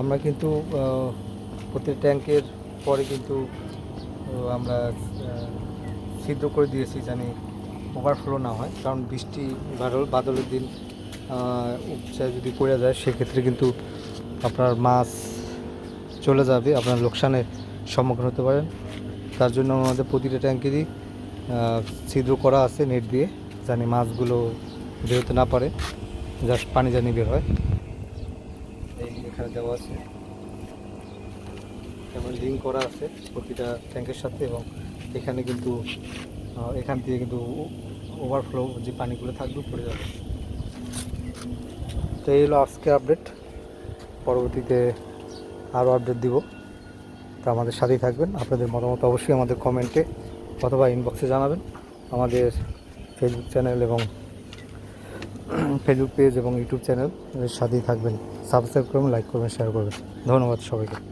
আমরা কিন্তু প্রতি ট্যাঙ্কের পরে কিন্তু আমরা সিদ্ধ করে দিয়েছি জানি ওভারফ্লো না হয়। কারণ বৃষ্টি বাদল বাদলের দিন উপচে যদি পড়ে যায়, সেক্ষেত্রে কিন্তু আপনার মাছ চলে যাবে, আপনার লোকসানের সম্মুখীন হতে পারেন। তার জন্য আমাদের প্রতিটা ট্যাঙ্কেরই ছিদ্র করা আছে নেট দিয়ে জানি মাছগুলো বেরোতে না পারে জাস্ট পানি জানি বের হয়। এখানে দেওয়া আছে। যেমন লিঙ্ক করা আছে প্রতিটা ট্যাঙ্কের সাথে এবং এখানে কিন্তু এখান থেকে কিন্তু ওভারফ্লো যে পানিগুলো থাকবে পড়ে যাবে। তো এই হলো আজকে আপডেট পরবর্তীতে আরও আপডেট দিব। তো আমাদের সাথেই থাকবেন। আপনাদের মতামত অবশ্যই আমাদের কমেন্টে অথবা ইনবক্সে জানাবেন। আমাদের ফেসবুক চ্যানেল এবং ফেসবুক পেজ এবং ইউটিউব চ্যানেল সাথেই থাকবেন। সাবস্ক্রাইব করবেন লাইক করবেন শেয়ার করবেন। ধন্যবাদ সবাইকে।